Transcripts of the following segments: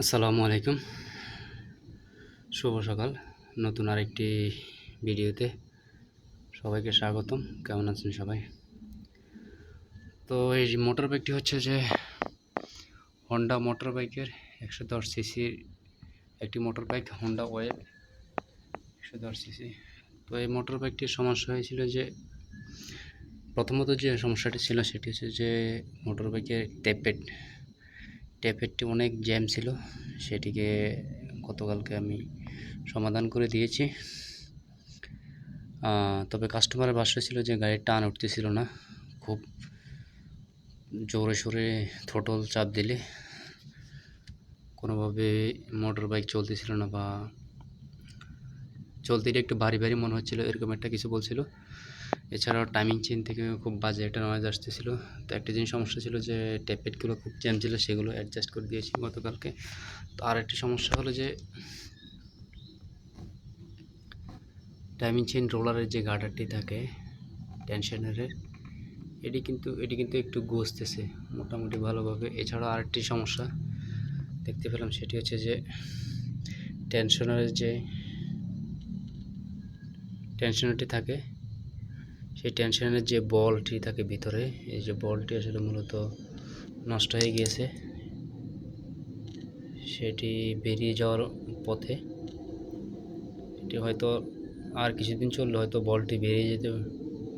আসসালামু আলাইকুম। শুভ সকাল। নতুন আরেকটি ভিডিওতে সবাইকে স্বাগতম। কেমন আছেন সবাই? তো এই মোটর বাইকটি হচ্ছে যে হন্ডা মোটর বাইকের একশো দশ সিসির একটি মোটর বাইক হন্ডা ওয়েব একশো দশ সিসি তো এই মোটর বাইকটির সমস্যা হয়েছিল যে প্রথমত যে সমস্যাটি ছিল সেটি হচ্ছে যে মোটর বাইকের ট্যাপেড ট্যাপেরটি অনেক জ্যাম ছিল, সেটিকে গতকালকে আমি সমাধান করে দিয়েছি। তবে কাস্টমারের ভাষ্য ছিল যে গাড়ির টান উঠতেছিল না, খুব জোরে সোরে থ্রোটল চাপ দিলে কোনোভাবে মোটর বাইক চলতেছিল না বা চলতে একটু ভারী ভারী মনে হচ্ছিল, এরকম একটা কিছু বলছিল। এছাড়াও টাইমিং চেন থেকে খুব বাজে একটা নয়েজ আসতেছিল। তো একটা জিনিস সমস্যা ছিল যে ট্যাপেটগুলো খুব জ্যাম ছিল, সেগুলো অ্যাডজাস্ট করে দিয়েছি গতকালকে। তো আর একটি সমস্যা হলো যে টাইমিং চেন রোলারের যে গার্ডারটি থাকে টেনশনারের এটি কিন্তু এটি কিন্তু একটু গসতেছে মোটামুটি ভালোভাবে। এছাড়াও আরেকটি সমস্যা দেখতে পেলাম, সেটি হচ্ছে যে টেনশনারের যে টেনশনারটি থাকে। সেই টেনশনের যে বলটি থাকে ভিতরে, এই যে বলটি আসলে মূলত নষ্ট হয়ে গিয়েছে। সেটি বেরিয়ে যাওয়ার পথে এটি হয়তো আর কিছুদিন চললে হয়তো বলটি বেরিয়ে যেতে,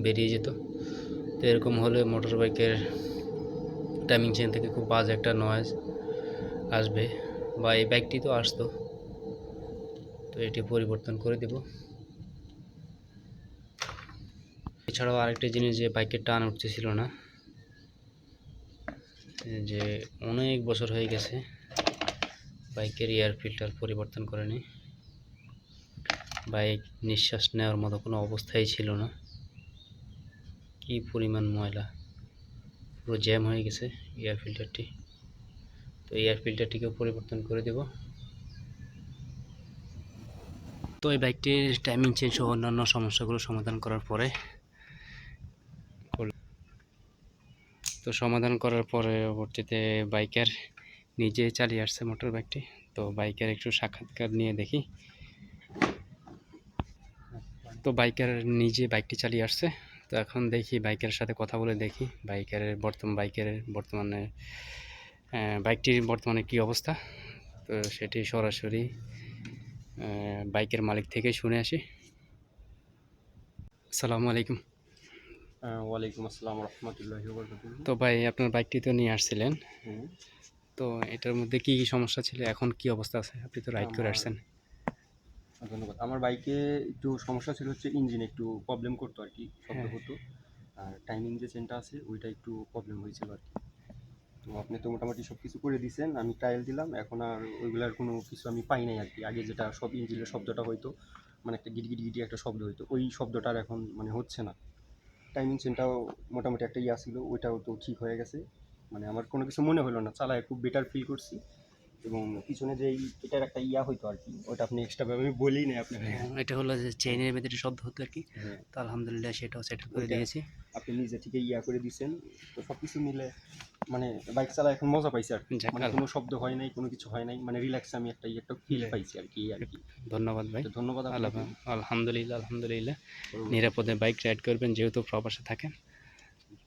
বেরিয়ে যেত। তো এরকম হলে মোটর বাইকের টাইমিং চেন থেকে খুব বাজে একটা নয়েজ আসবে বা এই বাইকটি তো আসতো। তো এটি পরিবর্তন করে দেব। এছাড়াও আরেকটা জিনিস যে বাইকের টান উঠতেছিল না যে অনেক বছর হয়ে গেছে বাইকের এয়ার ফিল্টার পরিবর্তন করেনি। বাইক নিঃশ্বাস নেওয়ার মতো কোনো অবস্থাই ছিল না। কি পরিমাণ ময়লা, পুরো জ্যাম হয়ে গেছে এয়ার ফিল্টারটি তো এয়ার ফিল্টারটিকেও পরিবর্তন করে দেব। তো এই বাইকটির টাইমিং চেঞ্জ সহ অন্যান্য সমস্যাগুলো সমাধান করার পরে তো সমাধান করার পরে পরবর্তীতে বাইকার নিজে চালিয়ে আসছে মোটর বাইকটি তো বাইকের একটু সাক্ষাৎকার নিয়ে দেখি। তো বাইকার নিজে বাইকটি চালিয়ে আসছে। তো এখন দেখি বাইকের সাথে কথা বলে দেখি বাইকের বর্তমান বাইকের বর্তমানে বাইকটির বর্তমানে কি অবস্থা। তো সেটি সরাসরি বাইকের মালিক থেকে শুনে আসি। আসসালামু আলাইকুম। ওয়ালাইকুম আসসালাম রহমতুল্লাহি তো ভাই আপনার বাইকটি তো নিয়ে আসছিলেন। তো এটার মধ্যে কি কি সমস্যা ছিল? এখন কি অবস্থা আছে? আপনি তো রাইড করে আসছেন। ধন্যবাদ। আমার বাইকে একটু সমস্যা ছিল হচ্ছে ইঞ্জিন একটু প্রবলেম করতো আর কি শব্দ হ্যাঁ। হতো। আর টাইমিং যে চেনটা আছে ওইটা একটু প্রবলেম হয়েছিল আর কি। তো আপনি তো মোটামুটি সব কিছু করে দিয়েছেন আমি ট্রায়াল দিলাম। এখন আর ওইগুলার কোনো কিছু আমি পাই নাই আর কি। আগে যেটা সব ইঞ্জিনের শব্দটা হয়তো মানে একটা গিট গিট গিটি একটা শব্দ হইতো ওই শব্দটা আর এখন মানে হচ্ছে না টাইমিং চেনটাও মোটামুটি একটা ইয়া ছিল ওইটাও তো ঠিক হয়ে গেছে। মানে আমার কোনো কিছু মনে হলো না চালায় খুব বেটার ফিল করছি। এবং পিছনে যে এই- এটার একটা ইয়া হইতো আর কি ওটা আপনি এক্সট্রা আমি বলি নাই আপনাকে। এটা হলো যে চেইনের ভেতরে শব্দ হতো আর কি। হ্যাঁ, তো আলহামদুলিল্লাহ সেটাও সেট করে দিয়েছি। আপনি নিজে থেকে ইয়া করে দিয়েছেন তো সব কিছু মিলে মানে বাইক চালা এখন মজা পাইছি আর কি। মানে কোনো শব্দ হয় নাই কোনো কিছু হয় নাই মানে রিল্যাক্স আমি একটা ইয়ে একটা ফিল পাইছি আর কি আর কি। ধন্যবাদ ভাই। ধন্যবাদ আল্লাহ আলহামদুলিল্লাহ আলহামদুলিল্লাহ। নিরাপদে বাইক রাইড করবেন যেহেতু প্রবাসে থাকেন।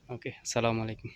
ওকে সালাম আলাইকুম।